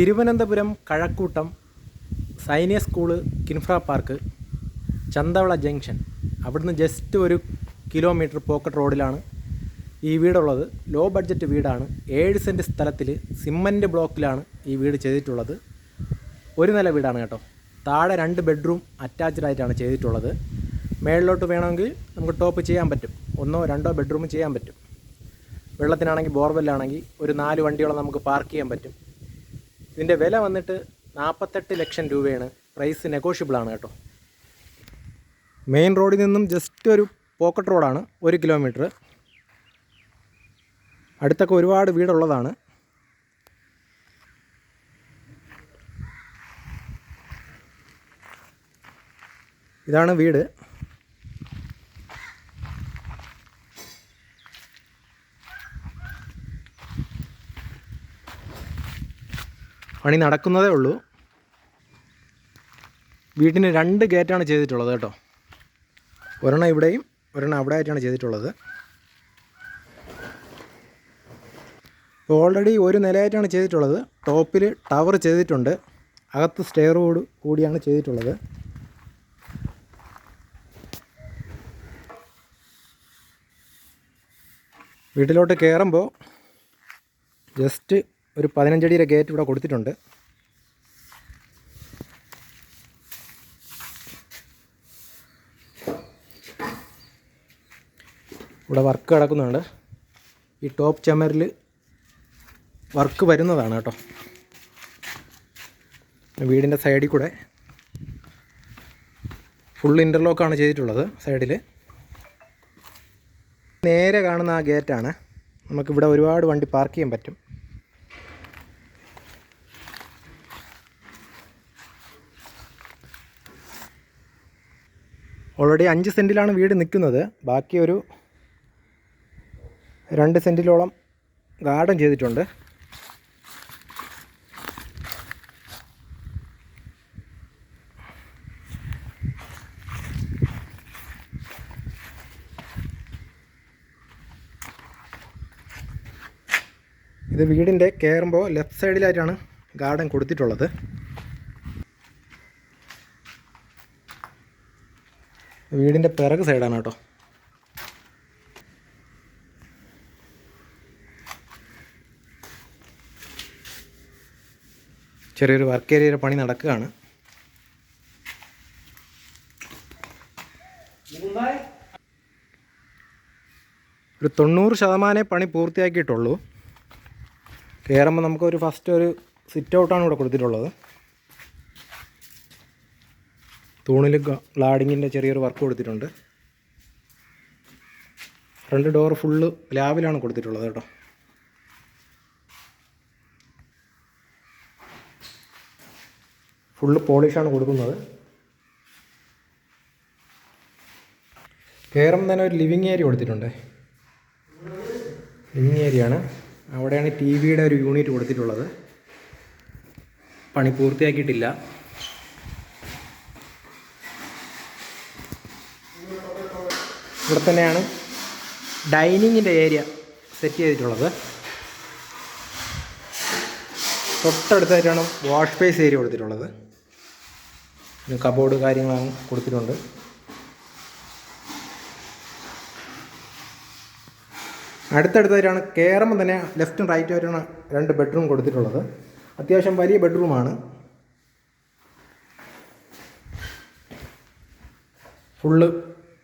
Thiruvananthapuram Kazhakoottam Sainik school Kinfra park Chanthavila junction. അവിടുന്ന് just ഒരു kilometre pocket റോഡിലാണ് ഈ വീടുള്ളത്. ലോ ബഡ്ജറ്റ് വീടാണ്. ഏഴ് സെന്റ് സ്ഥലത്തിൽ സിമന്റ് ബ്ലോക്കിലാണ് ഈ വീട് ചെയ്തിട്ടുള്ളത്. ഒരു നില വീടാണ് കേട്ടോ. താഴെ രണ്ട് ബെഡ്റൂം അറ്റാച്ച്ഡ് ആയിട്ടാണ് ചെയ്തിട്ടുള്ളത്. മേളിലോട്ട് വേണമെങ്കിൽ നമുക്ക് ടോപ്പ് ചെയ്യാൻ പറ്റും. ഒന്നോ രണ്ടോ ബെഡ്റൂം ചെയ്യാൻ പറ്റും. വെള്ളത്തിനാണെങ്കിൽ ബോർവെല്ലാണെങ്കിൽ ഒരു നാല് വണ്ടിയോളം നമുക്ക് പാർക്ക് ചെയ്യാൻ പറ്റും. ഇതിന്റെ വില വന്നിട്ട് നാൽപ്പത്തെട്ട് ലക്ഷം രൂപയാണ്. പ്രൈസ് നെഗോഷ്യബിൾ ആണ് കേട്ടോ. മെയിൻ റോഡിൽ നിന്നും ജസ്റ്റ് ഒരു പോക്കറ്റ് റോഡാണ് ഒരു കിലോമീറ്റർ അടുത്തൊക്കെ ഒരുപാട് വീടുള്ളതാണ്. ഇതാണ് വീട്. പണി നടക്കുന്നതേ ഉള്ളൂ. വീട്ടിന് രണ്ട് ഗേറ്റാണ് ചെയ്തിട്ടുള്ളത് കേട്ടോ. ഒരെണ്ണം ഇവിടെയും ഒരെണ്ണം അവിടെ ആയിട്ടാണ് ചെയ്തിട്ടുള്ളത് ഓൾറെഡി ഒരു നിലയായിട്ടാണ് ചെയ്തിട്ടുള്ളത്. ടോപ്പിൽ ടവർ ചെയ്തിട്ടുണ്ട്. അകത്ത് സ്റ്റെയർ റോഡ് കൂടിയാണ് ചെയ്തിട്ടുള്ളത്. വീട്ടിലോട്ട് കയറുമ്പോൾ ജസ്റ്റ് ഒരു പതിനഞ്ചടിയുടെ ഗേറ്റ് ഇവിടെ കൊടുത്തിട്ടുണ്ട്. ഇവിടെ വർക്ക് കിടക്കുന്നുണ്ട്. ഈ ടോപ്പ് ചമരിൽ വർക്ക് വരുന്നതാണ് കേട്ടോ. വീടിന്റെ സൈഡിൽ കൂടെ. ഫുൾ ഇന്റർലോക്കാണ് ചെയ്തിട്ടുള്ളത് സൈഡിൽ നേരെ കാണുന്ന ആ ഗേറ്റാണ് നമുക്കിവിടെ ഒരുപാട് വണ്ടി പാർക്ക് ചെയ്യാൻ പറ്റും. ഓൾറെഡി അഞ്ച് സെന്റിലാണ് വീട് നിൽക്കുന്നത്. ബാക്കി ഒരു രണ്ട് സെന്റിലോളം ഗാർഡൻ ചെയ്തിട്ടുണ്ട്. ഇത് വീടിന്റെ കയറുമ്പോൾ ലെഫ്റ്റ് സൈഡിലായിട്ടാണ് ഗാർഡൻ കൊടുത്തിട്ടുള്ളത്. വീടിന്റെ പിറക് സൈഡാണ് കേട്ടോ. ചെറിയൊരു വർക്ക് ഏരിയയുടെ പണി നടക്കുകയാണ്. ഒരു തൊണ്ണൂറ് ശതമാനമേ പണി പൂർത്തിയാക്കിയിട്ടുള്ളൂ. കയറുമ്പോൾ നമുക്കൊരു ഫസ്റ്റ് ഒരു സിറ്റ് ഔട്ടാണ് ഇവിടെ കൊടുത്തിട്ടുള്ളത്. തൂണിൽ ഗ്ലാഡിങ്ങിന്റെ ചെറിയൊരു വർക്ക് കൊടുത്തിട്ടുണ്ട്. ഫ്രണ്ട് ഡോർ ഫുള്ള് ലാവിലാണ് കൊടുത്തിട്ടുള്ളത് കേട്ടോ. ഫുള്ള് പോളിഷാണ് കൊടുക്കുന്നത്. കയറുമ്പോൾ തന്നെ ഒരു ലിവിങ് ഏരിയ കൊടുത്തിട്ടുണ്ട്. ലിവിങ് ഏരിയ ആണ് അവിടെയാണ് ടി വിയുടെ ഒരു യൂണിറ്റ് കൊടുത്തിട്ടുള്ളത്. പണി പൂർത്തിയാക്കിയിട്ടില്ല. ഇവിടെ തന്നെയാണ് ഡൈനിങ്ങിന്റെ ഏരിയ സെറ്റ് ചെയ്തിട്ടുള്ളത്. തൊട്ടടുത്തായിട്ടാണ് വാഷ് സ്പേസ് ഏരിയ കൊടുത്തിട്ടുള്ളത്. കബോർഡ് കാര്യങ്ങളാണ് കൊടുത്തിട്ടുണ്ട്. അടുത്തടുത്തായിട്ടാണ് കയറുമ്പോൾ തന്നെ ലെഫ്റ്റും റൈറ്റും ആയിട്ടാണ് രണ്ട് ബെഡ്റൂം കൊടുത്തിട്ടുള്ളത്. അത്യാവശ്യം വലിയ ബെഡ്റൂമാണ്. ഫുള്ള്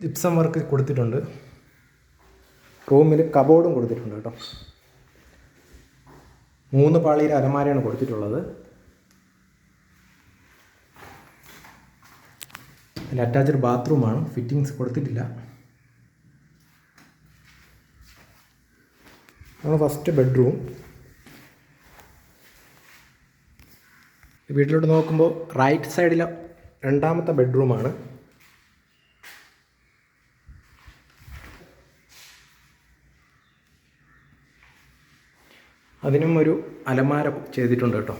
ജിപ്സം വർക്ക് കൊടുത്തിട്ടുണ്ട്. റൂമിൽ കബോർഡും കൊടുത്തിട്ടുണ്ട് കേട്ടോ. മൂന്ന് പാളിയിൽ അലമാരയാണ് കൊടുത്തിട്ടുള്ളത്. അതിൽ അറ്റാച്ച്ഡ് ബാത്റൂമാണ് ഫിറ്റിങ്സ് കൊടുത്തിട്ടില്ല. ആണ് ഫസ്റ്റ് ബെഡ്റൂം വീട്ടിലോട്ട് നോക്കുമ്പോൾ റൈറ്റ് സൈഡിലെ രണ്ടാമത്തെ ബെഡ്റൂമാണ് അതിനും ഒരു അലമാര ചെയ്തിട്ടുണ്ട് കേട്ടോ.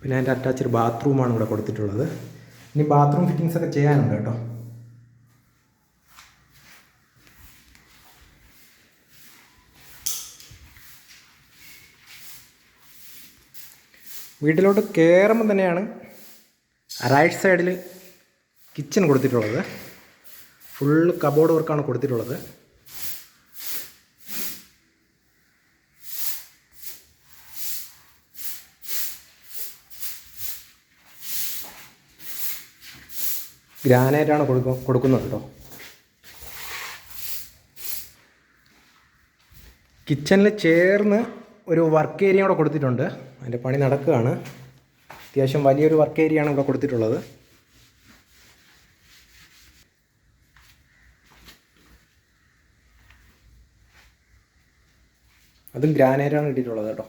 പിന്നെ അതിന്റെ അറ്റാച്ച്ഡ് ബാത്റൂമാണ് ഇവിടെ കൊടുത്തിട്ടുള്ളത്. ഇനി ബാത്റൂം ഫിറ്റിങ്സ് ഒക്കെ ചെയ്യാനുണ്ട് കേട്ടോ. വീട്ടിലോട്ട് കയറുമ്പോൾ തന്നെയാണ് റൈറ്റ് സൈഡിൽ കിച്ചൺ കൊടുത്തിട്ടുള്ളത്. ഫുൾ കബോർഡ് വർക്കാണ് കൊടുത്തിട്ടുള്ളത്. ഗ്രാനൈറ്റാണ് കൊടുക്ക കൊടുക്കുന്നത് കേട്ടോ കിച്ചണിൽ ചേർന്ന് ഒരു വർക്ക് ഏരിയ കൂടെ കൊടുത്തിട്ടുണ്ട്. അതിന്റെ പണി നടക്കുകയാണ്. അത്യാവശ്യം വലിയൊരു വർക്ക് ഏരിയ ആണ് ഇവിടെ കൊടുത്തിട്ടുള്ളത്. അതും ഗ്രാനൈറ്റാണ് ഇട്ടിട്ടുള്ളത് കേട്ടോ.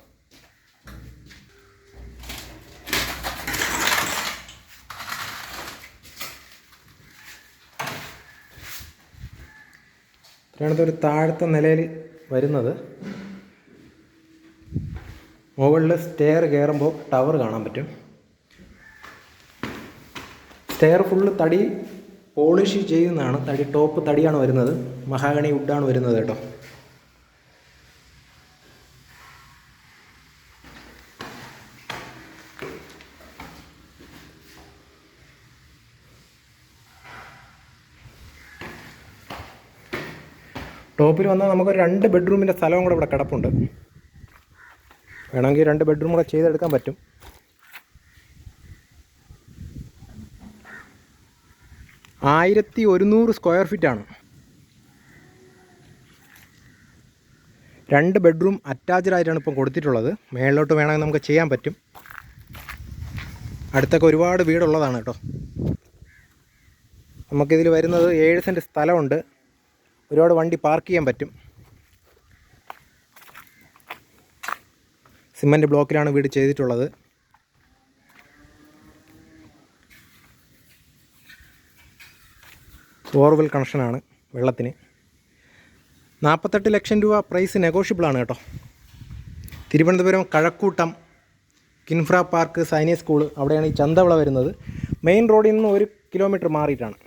ഒരു താഴത്തെ നിലയിൽ വരുന്നത്. മുകളിൽ സ്റ്റെയർ കയറുമ്പോൾ ടവർ കാണാൻ പറ്റും. സ്റ്റെയർ ഫുള്ള് തടി പോളിഷ് ചെയ്യുന്നതാണ്. തടി ടോപ്പ് തടിയാണ് വരുന്നത്. മഹാഗണി വുഡാണ് വരുന്നത് കേട്ടോ. ടോപ്പിൽ വന്നാൽ നമുക്കൊരു രണ്ട് ബെഡ്റൂമിന്റെ സ്ഥലവും കൂടെ ഇവിടെ കിടപ്പുണ്ട്. വേണമെങ്കിൽ രണ്ട് ബെഡ്റൂം കൂടെ ചെയ്തെടുക്കാൻ പറ്റും. ആയിരത്തി ഒരുന്നൂറ് സ്ക്വയർ ഫീറ്റാണ്. രണ്ട് ബെഡ്റൂം അറ്റാച്ച്ഡ് ആയിട്ടാണ് ഇപ്പം കൊടുത്തിട്ടുള്ളത്. മേളിലോട്ട് വേണമെങ്കിൽ നമുക്ക് ചെയ്യാൻ പറ്റും. അടുത്തൊക്കെ ഒരുപാട് വീടുള്ളതാണ് കേട്ടോ. നമുക്കിതിൽ വരുന്നത് ഏഴ് സെന്റ് സ്ഥലമുണ്ട്. ഒരുപാട് വണ്ടി പാർക്ക് ചെയ്യാൻ പറ്റും. സിമന്റ് ബ്ലോക്കിലാണ് വീട് ചെയ്തിട്ടുള്ളത്. ബോർവെൽ കണക്ഷനാണ് വെള്ളത്തിന്. നാൽപ്പത്തെട്ട് ലക്ഷം രൂപ പ്രൈസ് നെഗോഷ്യബിളാണ് കേട്ടോ. തിരുവനന്തപുരം കഴക്കൂട്ടം കിൻഫ്ര പാർക്ക് സൈനിക സ്കൂൾ അവിടെയാണ് ഈ ചന്തവിള വരുന്നത്. മെയിൻ റോഡിൽ നിന്ന് ഒരു കിലോമീറ്റർ മാറിയിട്ടാണ്.